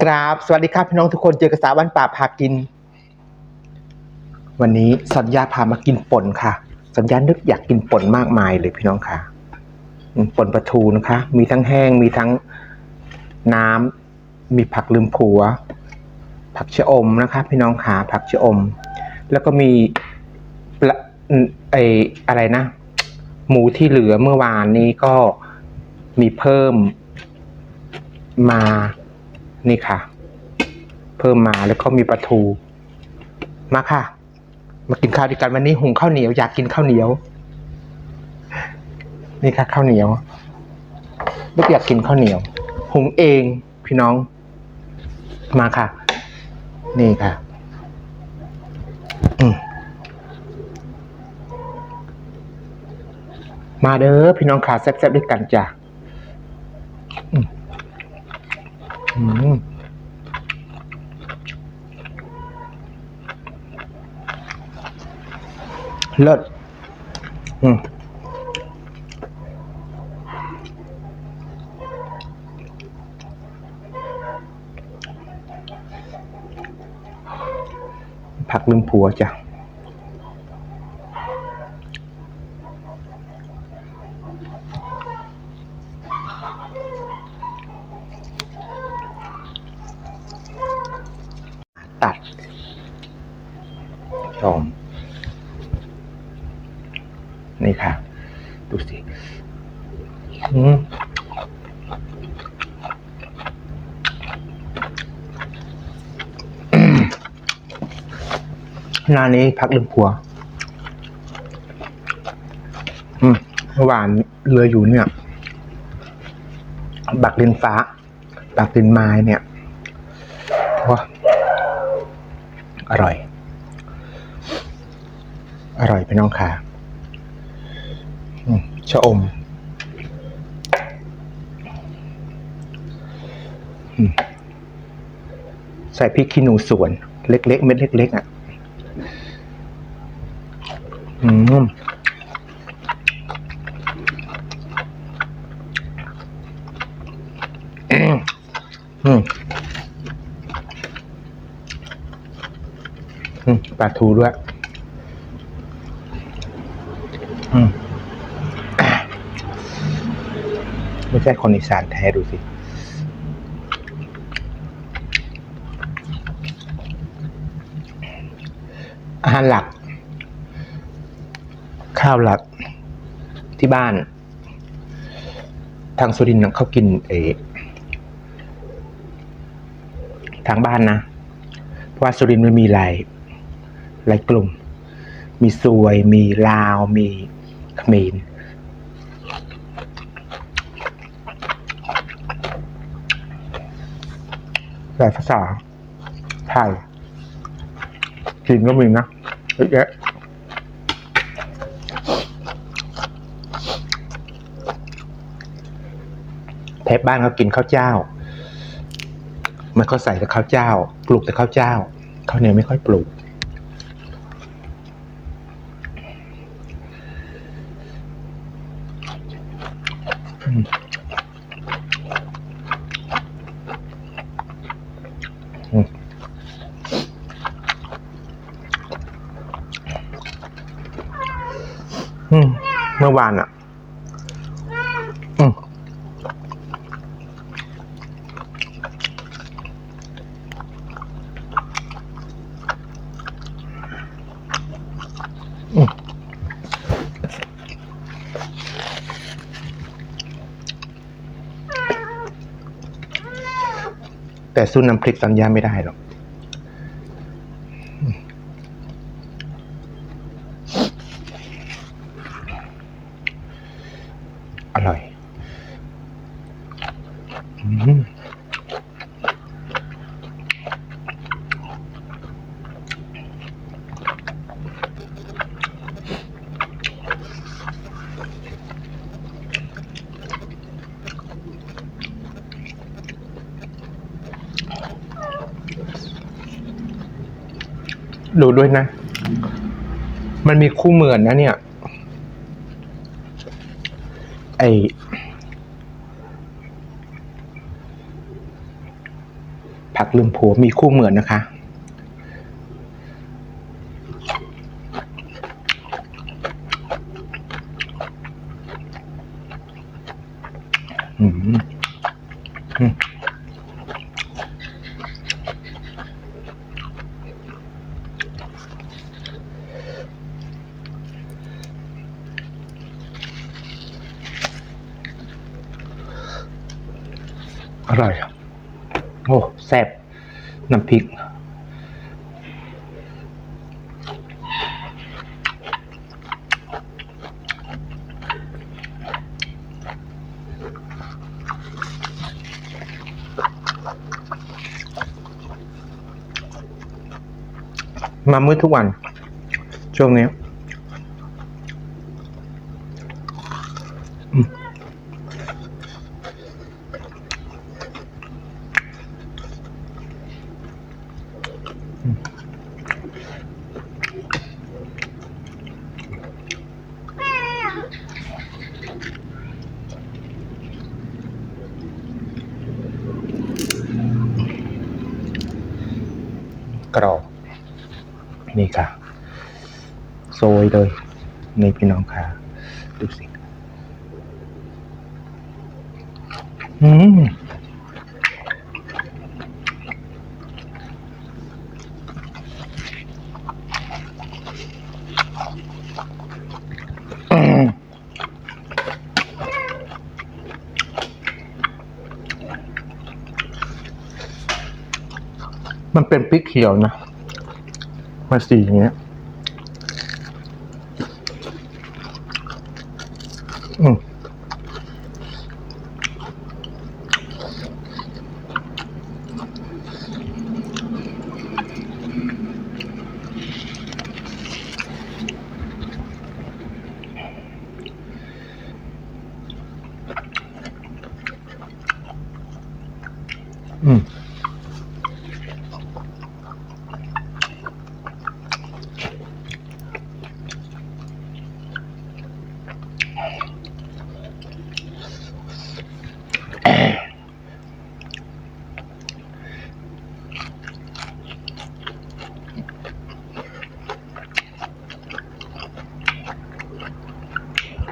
กราบ สวัสดีครับพี่น้องทุกคนเจอกระสาบ้านป่าพากิน วันนี้สัญญาพามากินป่นค่ะ สัญญานึกอยากกินป่นมากมายเลยพี่น้องค่ะป่นปลาทูนะคะ มีทั้งแห้งมีทั้งน้ำมีผักลืมผัว ผักชะอมนะคะ พี่น้องขาผักชะอม แล้วก็มีลาอืมไออะไรนะ หมูที่เหลือเมื่อวานนี้ก็มีเพิ่มมา นี่ค่ะ เพิ่มมาแล้วก็มีปลาทู มาค่ะ มากินข้าวด้วยกันวันนี้หุงข้าวเหนียวอยากกินข้าวเหนียว นี่ค่ะข้าวเหนียวลูกอยากกินข้าวเหนียว หุงเองพี่น้อง มาค่ะ นี่ค่ะมมาเด้อพี่น้องขาแซ่บๆด้วยกันจ้ะ อืมอืมเลิศอืมผักลืมผัวจ้ะ ตัดชมนี่ค่ะ ดูสิอืมห น้านี้พักลืมผัว อืมเมื่อวานเรืออยู่เนี่ย บักดินฟ้า บักดินไม้เนี่ยว้าอร่อย อร่อยพี่น้องค่ะอืมชะอมอืมใส่พริกขี้หนูสวน เล็กๆ เม็ดเล็กๆอะ อืมอืมอืมอืมปลาทูด้วย อืมไม่ใช่คนอีสานแท้ดูสิ อาหารหลัก ข้าวหลักที่บ้าน ทางสุรินทร์เขากินเออทางบ้านนะ เพราะว่าสุรินทร์มันมีหลายหลายกลุ่ม มีสวย มีลาว มีเขมรหลายภาษาไทยจีนก็มีนะเยอะแยะ ทปบ้านเขากินข้าวเจ้า มันก็ใส่แต่ข้าวเจ้า ปลูกแต่ข้าวเจ้าข้าวเหนียวไม่ค่อยปลูก เมื่อวานอะ อืมอืม แต่สู้น้ำพริกสัญญาไม่ได้หรอกอร่อย อืม ดูด้วยนะ มันมีคู่เหมือนนะเนี่ย ไอผักลืมผัวมีคู่เหมือนนะคะ อืมอืม อร่อยโอ้แซ่บน้ำพริก มามืดทุกวัน ช่วงนี้ กรอบนี่ค่ะโซยเลยนี่พี่น้องค่ะ ดูสิ อืม อืม มันเป็นพริกเขียวนะ มาสีอย่างเงี้ย อืมอืม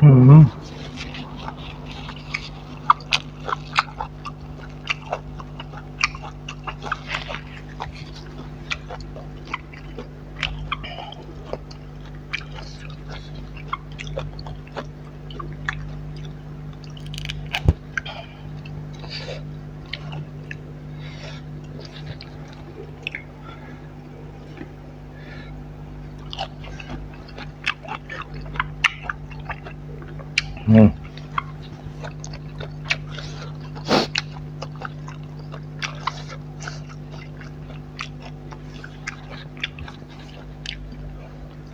อืม อืม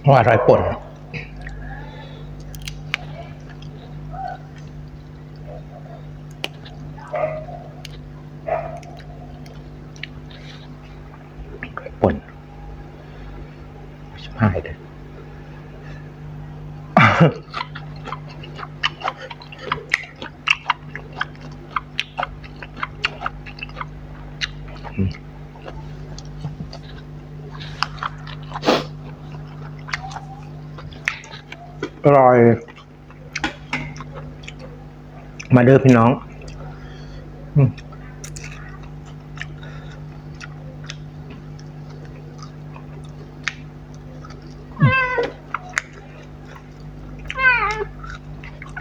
ว่าอร่อยป่นป่นชิบหายเลย อร่อย มาเด้อพี่น้องอืม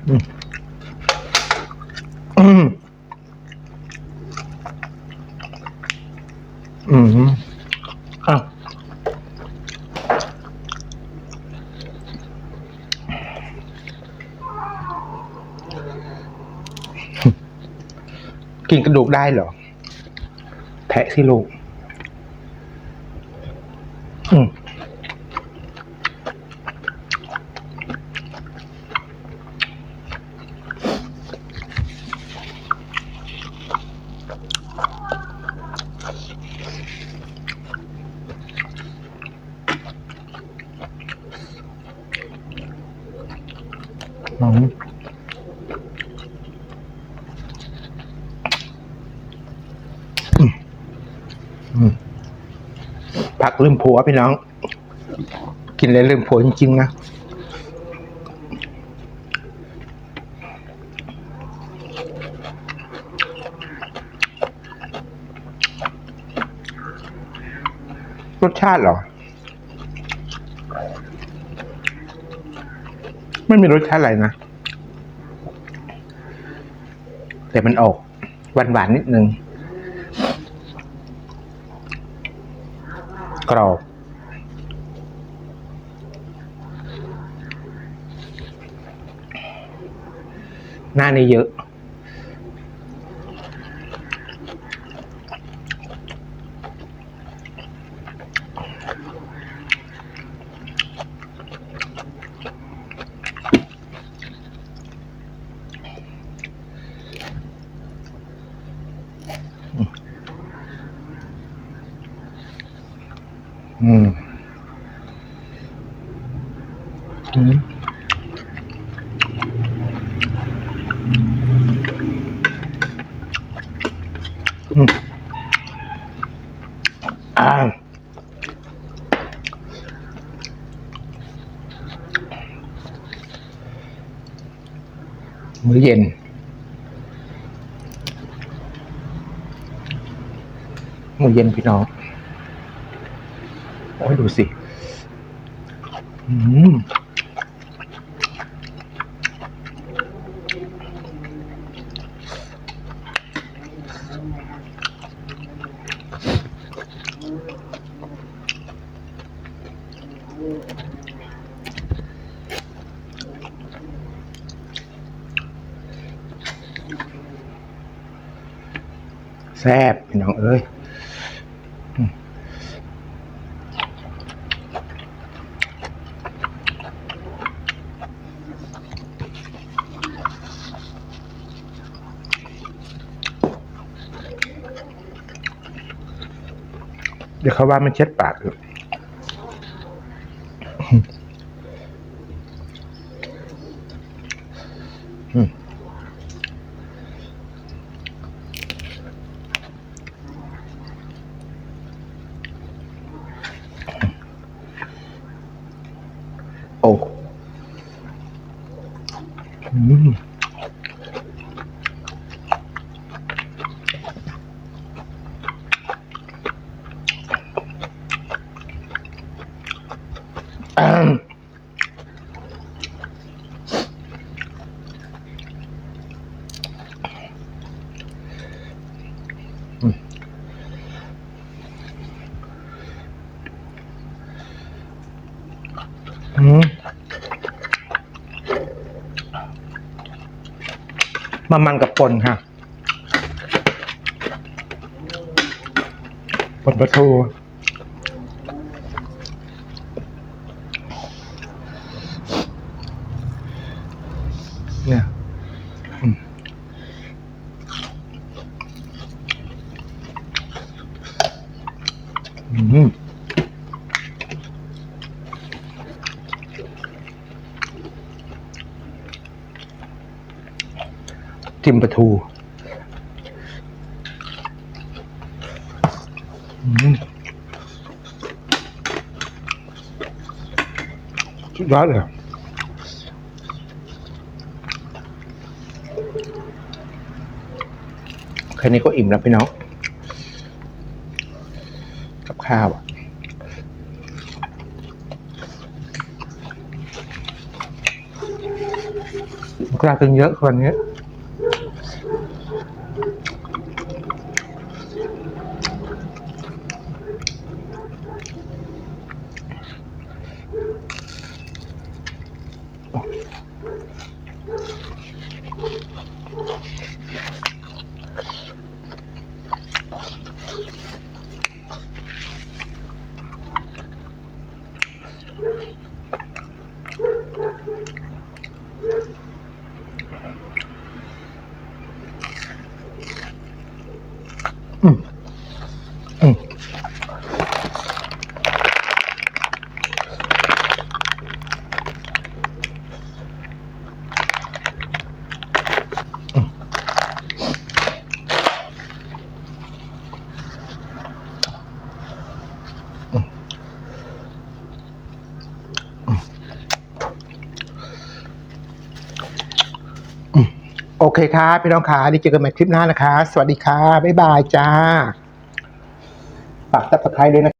อืมอืมอืมอะ กินกระดูกได้เหรอ แทะสิลูก กลืมผัวพี่น้อง กินเลยลืมผัวจริงๆนะรสชาติหรอ ไม่มีรสชาติอะไรนะ แต่มันออกหวานๆนิดนึง กรอบหน้านี้เยอะ อืมอืมอืมอ่ามื้อเย็น มื้อเย็นพี่น้อง โอ้ยดูสิอืมแซ่บพี่น้องเอ้ย เดี๋ยวเขาว่ามันเช็ดปาก มามันกับป่นค่ะป่นปลาทูเนี่ยอืม จิ้มปลาทูสุดยอดเลยแค่นี้ก็อิ่มแล้วพี่น้องกับข้าวอะกล้ากินเยอะคนนี้ Thank you. เคครับพี่น้องขาที่เจอกันใหม่คลิปหน้านะคะ สวัสดีค่ะ บ๊ายบายจ้าฝากซับสไครต์ด้วยนะ